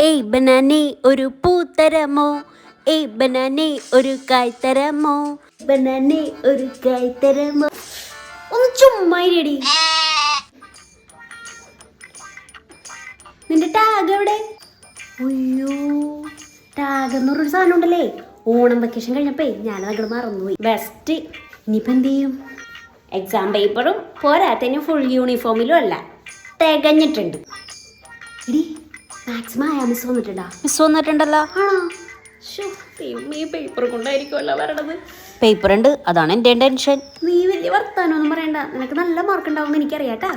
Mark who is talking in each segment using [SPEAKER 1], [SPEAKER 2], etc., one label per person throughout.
[SPEAKER 1] ഏയ് ബനാനെ ഒരു പൂത്തരമോ? തരമോ ഏയ് ബനാനെ ഒരു കായ്ത്തരമോ? തരമോ ബനാനെ ഒരു കായ്ത്തരമോ? തരമോ ഒന്ന് ചുമ്മാ നിന്റെ ടാഗ് എവിടെ? അയ്യോ ടാഗ് എന്ന് പറഞ്ഞൊരു സാധനം ഉണ്ടല്ലേ? ഓണം വെക്കേഷൻ കഴിഞ്ഞപ്പോ ഞാനത് അങ്ങോട്ട് മറന്നുപോയി. ബെസ്റ്റ് ഇനിയിപ്പോൾ എന്ത് ചെയ്യും? എക്സാം പേപ്പറും പോരാത്തതിന് ഫുൾ യൂണിഫോമിലും അല്ല. തികഞ്ഞിട്ടുണ്ട്. ആയാ മിസ് വന്നിട്ടുണ്ടാ?
[SPEAKER 2] മിസ് വന്നിട്ടുണ്ടല്ലോ.
[SPEAKER 1] ആണോ? പേപ്പർ കൊണ്ടായിരിക്കുമല്ലോ വരണത്
[SPEAKER 2] പേപ്പർ ഉണ്ട്. അതാണ് എന്റെ ടെൻഷൻ
[SPEAKER 1] നീ വലിയ വർത്താനൊന്നും പറയണ്ട. നിനക്ക് നല്ല മാർക്ക് ഉണ്ടാവും എനിക്കറിയാട്ടാ.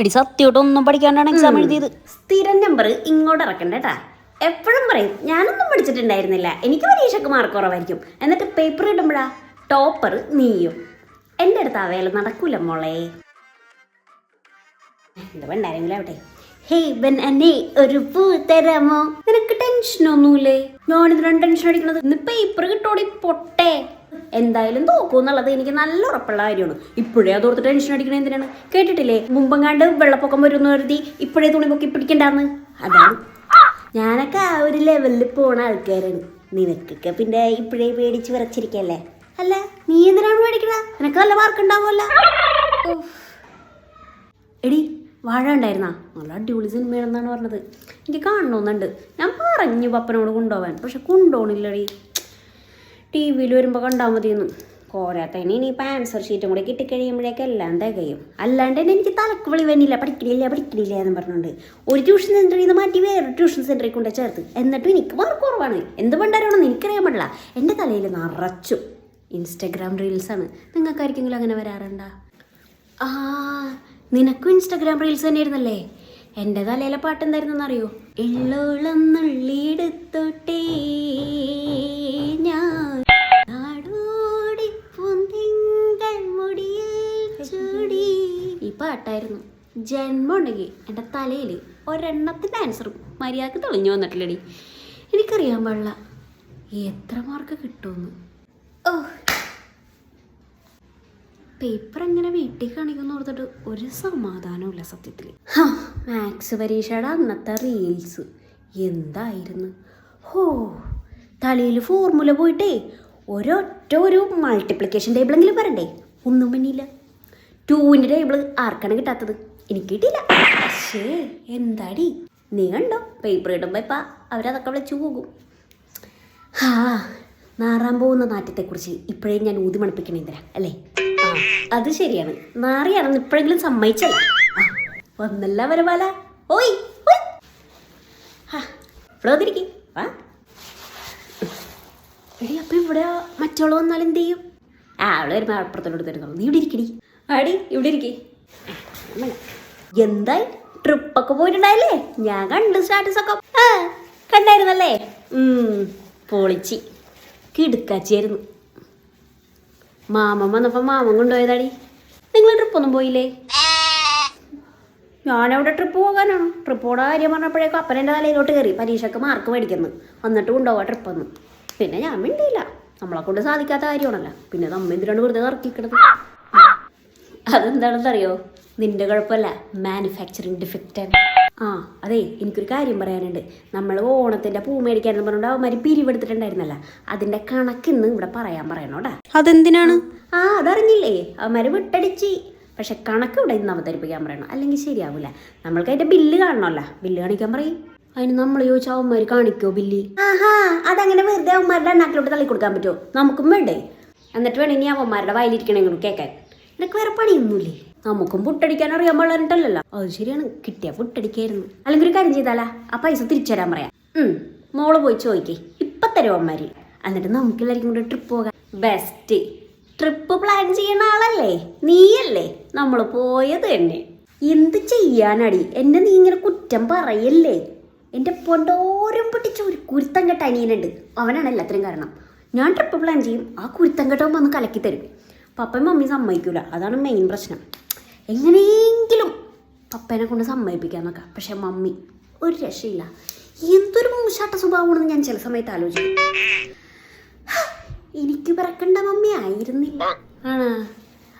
[SPEAKER 2] എടി സത്യമായിട്ട് ഒന്നും പഠിക്കാണ്ടാണ് എക്സാം എഴുതിയത്.
[SPEAKER 1] സ്ഥിരം നമ്പർ ഇങ്ങോട്ട് ഇറക്കണ്ടേട്ടാ. എപ്പോഴും പറയും ഞാനൊന്നും പഠിച്ചിട്ടുണ്ടായിരുന്നില്ല. എനിക്ക് പരീക്ഷക്ക് മാർക്ക് കുറവായിരിക്കും. എന്നിട്ട് പേപ്പർ ഇടുമ്പോഴാ ടോപ്പർ നീയും. എന്റെ അടുത്ത് അവയിൽ നടക്കൂല മോളെ. എന്ത് വേണ്ടായിരുന്നില്ല ആവട്ടെ. ഒരു തരാമോ നിനക്ക് ടെൻഷനൊന്നുമില്ലേ ഞാനിതിനാണ് ടെൻഷൻ അടിക്കണത്. ഇന്ന് പേപ്പർ കിട്ടോടി പൊട്ടേ. എന്തായാലും തോക്കും എന്നുള്ളത് എനിക്ക് നല്ല ഉറപ്പുള്ള കാര്യമാണ്. ഇപ്പോഴേ അതോർത്ത് ടെൻഷൻ അടിക്കണത് എന്തിനാണ്? കേട്ടിട്ടില്ലേ? മുമ്പെങ്ങാണ്ട് വെള്ളപ്പൊക്കം വരുമെന്ന് കരുതി ഇപ്പോഴേ തുണി പൊക്കി പിടിക്കണ്ടാന്ന്. അതാണ്. ഞാനൊക്കെ ആ ഒരു ലെവലിൽ പോണ ആൾക്കാരാണ്. നിനക്കൊക്കെ പിന്നെ ഇപ്പോഴേ പേടിച്ച് വിറച്ചിരിക്കല്ലേ? അല്ല നീ എന്തിനാണ് പേടിക്കണ? നിനക്ക് നല്ല മാർക്ക് ഉണ്ടാവുമല്ലോ? വാഴ ഉണ്ടായിരുന്നാ? നല്ല അടിപൊളി സിനിമയാണെന്നാണ് പറഞ്ഞത്. എനിക്ക് കാണണമെന്നുണ്ട് ഞാൻ പറഞ്ഞു പപ്പനോട് കൊണ്ടുപോകാൻ പക്ഷെ കൊണ്ടുപോകണില്ലടി ടി വിയിൽ വരുമ്പോൾ കണ്ടാൽ മതിയെന്ന്. ഇനി ഇനിയിപ്പോൾ ആൻസർ ഷീറ്റും കൂടെ കിട്ടിക്കഴിയുമ്പോഴേക്കും എല്ലാം തികയും. അല്ലാണ്ട് തന്നെ എനിക്ക് തലക്ക് വിളി വന്നില്ല പഠിക്കണില്ല പഠിക്കണില്ല എന്ന് പറഞ്ഞുകൊണ്ട് ഒരു ട്യൂഷൻ സെന്ററിൽ നിന്ന് മാറ്റി വേറൊരു ട്യൂഷൻ സെന്ററിൽ കൊണ്ട് ചേർത്ത്. എന്നിട്ടും എനിക്ക് മാർക്ക് കുറവാണ്. എന്ത് പണ്ടാരാണെന്ന് എനിക്കറിയാൻ പാടില്ല. എന്റെ തലയിൽ നിറച്ചു ഇൻസ്റ്റഗ്രാം റീൽസാണ് നിങ്ങൾക്കായിരിക്കെങ്കിലും അങ്ങനെ വരാറുണ്ടോ? ആ നിനക്കും ഇൻസ്റ്റാഗ്രാം റീൽസ് തന്നെ തന്നെയായിരുന്നല്ലേ? എന്റെ തലയിലെ പാട്ട് എന്തായിരുന്നെന്ന് അറിയോ? എള്ളോളം നുള്ളിയെടുത്തോട്ടേ ഞാൻ. ഈ പാട്ടായിരുന്നു ജന്മം ഉണ്ടെങ്കിൽ എന്റെ തലയിൽ ഒരെണ്ണത്തിന്റെ ആൻസറും മര്യാദയ്ക്ക് തെളിഞ്ഞു വന്നിട്ടില്ലടി. എനിക്കറിയാൻ പാടില്ല. എത്ര മാർക്ക് കിട്ടുമെന്ന്. ഓ പേപ്പർ എങ്ങനെ വീട്ടിൽ കാണിക്കുന്നു ഓർത്തിട്ട് ഒരു സമാധാനമില്ല സത്യത്തിൽ മാത്സ് പരീക്ഷയുടെ അന്നത്തെ റീൽസ് എന്തായിരുന്നു? ഹോ തലയിൽ ഫോർമുല പോയിട്ടേ ഒരൊറ്റ ഒരു മൾട്ടിപ്ലിക്കേഷൻ ടേബിളെങ്കിലും പറയണ്ടേ ഒന്നും പണിയില്ല ടൂവിന്റെ ടേബിൾ ആർക്കാണ് കിട്ടാത്തത്? എനിക്ക് കിട്ടിയില്ല. പക്ഷേ എന്താടി? നീ കണ്ടോ? പേപ്പർ കിട്ടുമ്പോൾ ഇപ്പം അവരതൊക്കെ വിളിച്ചു പോകും. ഹാ നാറാൻ പോകുന്ന നാട്യത്തെക്കുറിച്ച് ഇപ്പോഴേ ഞാൻ ഊതി മണിപ്പിക്കണേ അല്ലേ? അത് ശരിയാണ്. നാറിയാണെന്ന് ഇപ്പോഴെങ്കിലും സമ്മതിച്ചല്ല. വന്നല്ല വരവാല. ഓയ് ഇവിടെ എടി അപ്പൊ ഇവിടെ മറ്റുള്ള വന്നാൽ എന്ത് ചെയ്യും? ആ അവൾ വരുമ്പോ അപ്പുറത്തോട്ട് തരുന്നു നീ ഇവിടെ ഇരിക്കടി ആടി ഇവിടെ ഇരിക്കേ. എന്തായി? ട്രിപ്പൊക്കെ പോയിട്ടുണ്ടായില്ലേ? ഞാൻ കണ്ടു സ്റ്റാറ്റസ് ഒക്കെ കണ്ടായിരുന്നല്ലേ? പൊളിച്ചി. കിടുക്കാച്ചിയായിരുന്നു. മാമൻ വന്നപ്പോൾ മാമൻ കൊണ്ടുപോയതാടി. നിങ്ങൾ ട്രിപ്പൊന്നും പോയില്ലേ? ഞാനവിടെ ട്രിപ്പ് പോകാനാണ്. ട്രിപ്പ് പോകാൻ കാര്യം പറഞ്ഞപ്പോഴേക്കും അപ്പനെന്റെ തലയിലോട്ട് കയറി. പരീക്ഷയ്ക്ക് മാർക്ക് മേടിക്കുന്നു. വന്നിട്ട് കൊണ്ടുപോവാ ട്രിപ്പൊന്ന് പിന്നെ ഞാൻ മിണ്ടിയില്ല. നമ്മളെ കൊണ്ട് സാധിക്കാത്ത കാര്യമാണല്ലോ. പിന്നെ നമ്മ എന്തിനാണ് വെറുതെ അതെന്താണെന്ന് അറിയോ നിന്റെ കുഴപ്പമല്ല. മാനുഫാക്ചറിങ് ഡിഫക്റ്റ് ആ അതെ എനിക്കൊരു കാര്യം പറയാനുണ്ട്. നമ്മൾ ഓണത്തിന്റെ പൂ മേടിക്കാനെന്ന് പറഞ്ഞുകൊണ്ട് അവന്മാര് പിരിവെടുത്തിട്ടുണ്ടായിരുന്നല്ല. അതിന്റെ കണക്കിന്ന് ഇവിടെ പറയാൻ പറയണോടാ.
[SPEAKER 2] അതെന്തിനാണ്?
[SPEAKER 1] ആ അതറിഞ്ഞില്ലേ? അവന്മാര് വിട്ടടിച്ച്. പക്ഷെ കണക്ക് ഇവിടെ ഇന്ന് അവതരിപ്പിക്കാൻ പറയണം. അല്ലെങ്കിൽ ശരിയാവൂല. നമ്മൾക്ക് അതിന്റെ ബില്ല് കാണണമല്ലോ. ബില്ല് കാണിക്കാൻ പറയും. അതിന് നമ്മൾ ചോദിച്ചാൽ അവന്മാര് കാണിക്കോ ബില്ല്? ആഹാ അതങ്ങനെ വെറുതെ അവന്മാരുടെ എണ്ണാക്കിലോട്ട് തള്ളി കൊടുക്കാൻ പറ്റുമോ? നമുക്കും വേണ്ടേ? എന്നിട്ട് വേണം ഇനി അവന്മാരുടെ വയലിരിക്കണെങ്കിലും കേൾക്കാൻ. നിനക്ക് വേറെ പണിയൊന്നുമില്ലേ? നമുക്കും പുട്ടടിക്കാൻ അറിയാൻ പാടില്ലല്ലോ അത് ശരിയാണ്. കിട്ടിയ പുട്ടടിക്കായിരുന്നു. അല്ലെങ്കിൽ ഒരു കാര്യം ചെയ്താലാ. ആ പൈസ തിരിച്ചു തരാൻ പറയാം മോൾ പോയി ചോദിക്കേ. ഇപ്പൊ തരും അമ്മമാര് എന്നിട്ട് നമുക്കെല്ലാവർക്കും കൂടെ ട്രിപ്പ് പോകാം. ബെസ്റ്റ് ട്രിപ്പ് പ്ലാൻ ചെയ്യുന്ന ആളല്ലേ? നീയല്ലേ? നമ്മൾ പോയത് തന്നെ. എന്ത് ചെയ്യാനടി? എന്നെ നീ ഇങ്ങനെ കുറ്റം പറയല്ലേ? എന്റെ പൊണ്ടോരം പൊട്ടിച്ച ഒരു കുരുത്തം കെട്ട അനിയനുണ്ട്. അവനാണ് എല്ലാത്തിനും കാരണം. ഞാൻ ട്രിപ്പ് പ്ലാൻ ചെയ്യും. ആ കുരുത്തം ഒന്ന് വന്ന് കലക്കി തരും. പപ്പയും മമ്മിയും സമ്മതിക്കൂല. അതാണ് മെയിൻ പ്രശ്നം. എങ്ങനെയെങ്കിലും പപ്പേനെ കൊണ്ട് സമ്മതിപ്പിക്കാൻ നോക്കാം പക്ഷെ മമ്മി ഒരു രക്ഷയില്ല. എന്തൊരു മൂശാട്ട സ്വഭാവമാണെന്ന് ഞാൻ ചില സമയത്ത് ആലോചിക്കും. എനിക്ക് പിറക്കണ്ട മമ്മി ആയിരുന്നില്ല.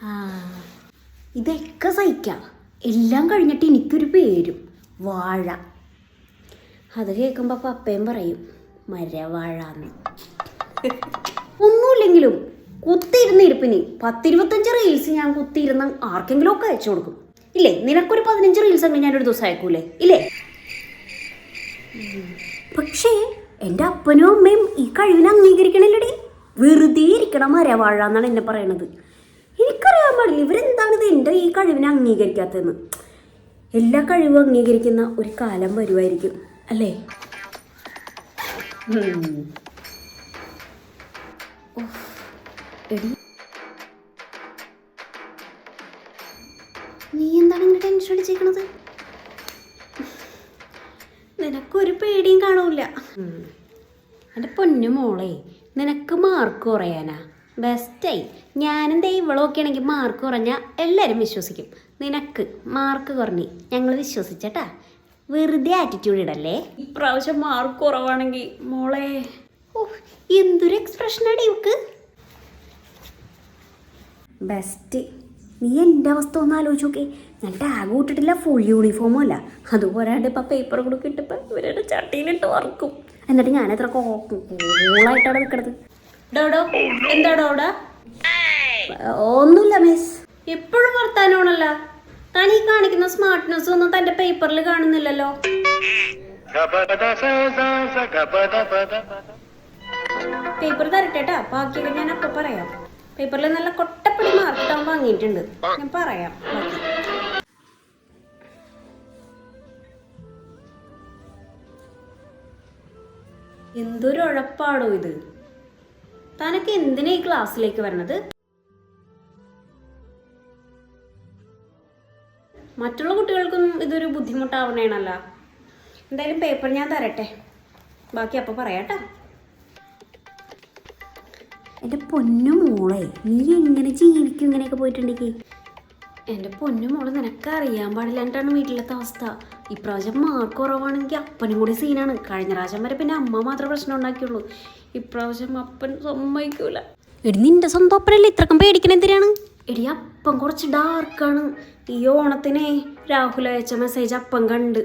[SPEAKER 1] ആ. ഇതൊക്കെ സഹിക്കാം. എല്ലാം കഴിഞ്ഞിട്ട് എനിക്കൊരു പേരും. വാഴ. അത് കേൾക്കുമ്പോൾ പപ്പയും പറയും മരവാഴാന്ന്. ഒന്നുമില്ലെങ്കിലും കുത്തിയിരുന്ന ഇരിപ്പിന് പത്തിരുപത്തഞ്ച് റീൽസ് ഞാൻ കുത്തിയിരുന്ന ആർക്കെങ്കിലും ഒക്കെ അയച്ചു കൊടുക്കും. ഇല്ലേ? നിനക്കൊരു പതിനഞ്ച് റീൽസ് അങ്ങനെ ഞാനൊരു ദിവസം അയക്കൂലേ? ഇല്ലേ? പക്ഷേ എന്റെ അപ്പനും അമ്മയും ഈ കഴിവിനെ അംഗീകരിക്കണില്ലടി. വെറുതെ ഇരിക്കണം മരവാഴ എന്നാണ് എന്നെ പറയണത്. എനിക്കറിയാൻ പാടില്ല ഇവരെന്താണിത് എന്റെ ഈ കഴിവിനെ അംഗീകരിക്കാത്തതെന്ന്. എല്ലാ കഴിവും അംഗീകരിക്കുന്ന ഒരു കാലം വരുമായിരിക്കും അല്ലേ? എടി. നീ എന്താണ് ഇങ്ങനെ ടെൻഷൻ അടിച്ചേക്കണത് നിനക്കൊരു പേടിയും കാണൂല എന്റെ പൊന്നു മോളെ നിനക്ക് മാർക്ക് കുറയാനാ? ബെസ്റ്റായി ഞാനും ദേ ഇവളൊക്കെ ആണെങ്കിൽ മാർക്ക് കുറഞ്ഞാൽ എല്ലാവരും വിശ്വസിക്കും. നിനക്ക് മാർക്ക് കുറഞ്ഞ് ഞങ്ങൾ വിശ്വസിച്ചട്ടാ. വെറുതെ ആറ്റിറ്റ്യൂഡ് ഇടല്ലേ? ഇപ്രാവശ്യം മാർക്ക് കുറവാണെങ്കിൽ മോളെ. ഓ എന്തൊരു എക്സ്പ്രഷനാടി ഇവക്ക്? ബെസ്റ്റ് നീ എന്റെ അവസ്ഥ ഒന്ന് ആലോചിച്ച് നോക്കി. ഞാൻ ടാഗ് ഇട്ടിട്ടില്ല ഫുൾ യൂണിഫോമും അല്ല. അതുപോരാണ്ട് ഇപ്പം പേപ്പർ കൂടെ കിട്ടിപ്പോൾ ഇവരുടെ ചട്ടിയിലിട്ട് വറക്കും. എന്നിട്ട് ഞാൻ എത്ര കൂളായിട്ടാണ് നിൽക്കണത് ഡോഡോ എന്താ അവിടെ? ഒന്നുമില്ല മിസ് എപ്പോഴും വർത്താനമാണല്ല താൻ ഈ കാണിക്കുന്ന സ്മാർട്ട്നെസ് ഒന്നും തന്റെ പേപ്പറിൽ കാണുന്നില്ലല്ലോ. പേപ്പർ തരട്ടെട്ടാ ബാക്കിയൊക്കെ ഞാൻ അപ്പം പറയാം. പേപ്പറിൽ നല്ല കൊട്ടപ്പടി മാർക്ക് ഇട്ടാൻ വാങ്ങിയിട്ടുണ്ട്. ഞാൻ പറയാം. എന്തൊരു ഉഴപ്പാടോ ഇത്. തനക്ക് എന്തിനാ ഈ ക്ലാസ്സിലേക്ക് വരണത്? മറ്റുള്ള കുട്ടികൾക്കും ഇതൊരു ബുദ്ധിമുട്ടാവണേണല്ല. എന്തായാലും പേപ്പർ ഞാൻ തരട്ടെ. ബാക്കി അപ്പൊ പറയാട്ടോ. എന്റെ പൊന്നു മോളെ നീ എങ്ങനെ ജീവിക്കും ഇങ്ങനെയൊക്കെ പോയിട്ടുണ്ടെങ്കിൽ എന്റെ പൊന്നു മോളെ നിനക്ക് അറിയാൻ പാടില്ലാണ്ടാണ് വീട്ടിലത്തെ അവസ്ഥ? ഇപ്രാവശ്യം മാർക്ക് കുറവാണെങ്കിൽ അപ്പനും കൂടി സീനാണ് കഴിഞ്ഞ പ്രാവശ്യം വരെ പിന്നെ അമ്മ മാത്രമേ പ്രശ്നം ഉണ്ടാക്കിയുള്ളൂ. ഇപ്രാവശ്യം അപ്പൻ സമ്മതിക്കൂല.
[SPEAKER 2] എടി നിന്റെ സ്വന്തം അപ്പനല്ലേ ഇത്രക്കും പേടിക്കണ? എന്തിനാണ്?
[SPEAKER 1] എടി അപ്പം കുറച്ച് ഡാർക്കാണ് ഈ ഓണത്തിനെ രാഹുൽ അയച്ച മെസ്സേജ് അപ്പം കണ്ട്.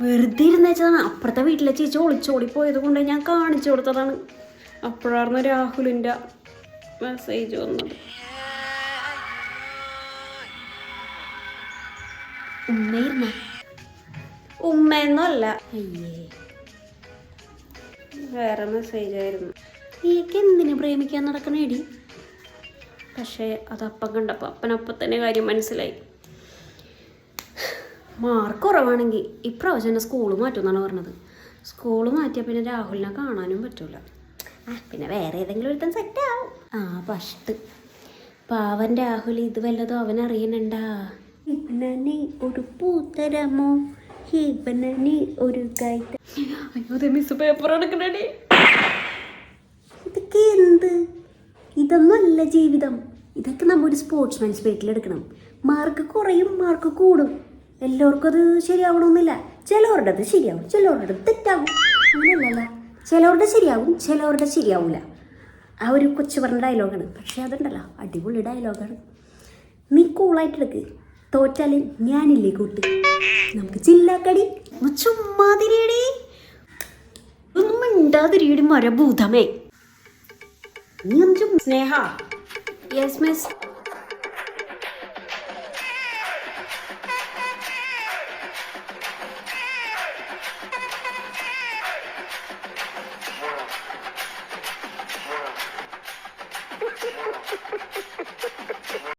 [SPEAKER 1] വെറുതെ ഇരുന്നേച്ചതാണ് അപ്പുറത്തെ വീട്ടിലെ ചേച്ചി ഒളിച്ചോടി പോയത് കൊണ്ട് ഞാൻ കാണിച്ചു കൊടുത്തതാണ്. അപ്പോഴായിരുന്നു രാഹുലിന്റെ മെസ്സേജ് വന്നത്. ഉമ്മയിരുന്ന ഉമ്മയെന്നല്ല അയ്യേ. വേറെ മെസ്സേജ് ആയിരുന്നു. നീക്ക് എന്തിനു പ്രേമിക്കാൻ നടക്കണേടി പക്ഷേ അതപ്പം കണ്ടപ്പോൾ അപ്പനപ്പം തന്നെ കാര്യം മനസ്സിലായി. മാർക്ക് കുറവാണെങ്കിൽ ഇപ്രാവശ്യം എന്നെ സ്കൂൾ മാറ്റുമെന്നാണ് പറഞ്ഞത്. സ്കൂൾ മാറ്റിയാൽ പിന്നെ രാഹുലിനെ കാണാനും പറ്റൂല. പിന്നെ വേറെ ഏതെങ്കിലും ഒരുത്തൻ സെറ്റ് ആവും. ആ പഷ്ട് പാവൻ രാഹുൽ ഇത് വല്ലതും അവൻ അറിയണണ്ടാ ഒരു പൂത്തരമോ? ഇവനനി ഒരു കൈത്ത അയ്യോ മിസ് പേപ്പർ എടുക്കണേ ഇതൊക്കെ എന്ത്? ഇതൊന്നും അല്ല ജീവിതം. ഇതൊക്കെ നമ്മൾ ഒരു സ്പോർട്സ്മാൻ സ്പിരിറ്റിൽ എടുക്കണം. മാർക്ക് കുറയും മാർക്ക് കൂടും. എല്ലാവർക്കും അത് ശരിയാവണമെന്നില്ല. ചിലവരുടെ അത് ശരിയാവും ചിലവരുടെ അത് തെറ്റാവും. അങ്ങനെയല്ലല്ല. ചിലവരുടെ ശരിയാവും ചിലവരുടെ ശരിയാവില്ല ആ ഒരു കൊച്ചു പറഞ്ഞ ഡയലോഗാണ് പക്ഷേ അതുണ്ടല്ലോ അടിപൊളി ഡയലോഗാണ് നീ കൂളായിട്ട് എടുക്ക്. തോറ്റാൽ ഞാനില്ലേ കൂട്ട്. നമുക്ക് ചില്ലാക്കടി. ചുമ്മാതിരിയടി. ഒന്നും മിണ്ടാതിരിയടി മരഭൂതമേ. നീ സ്നേഹ. Yes miss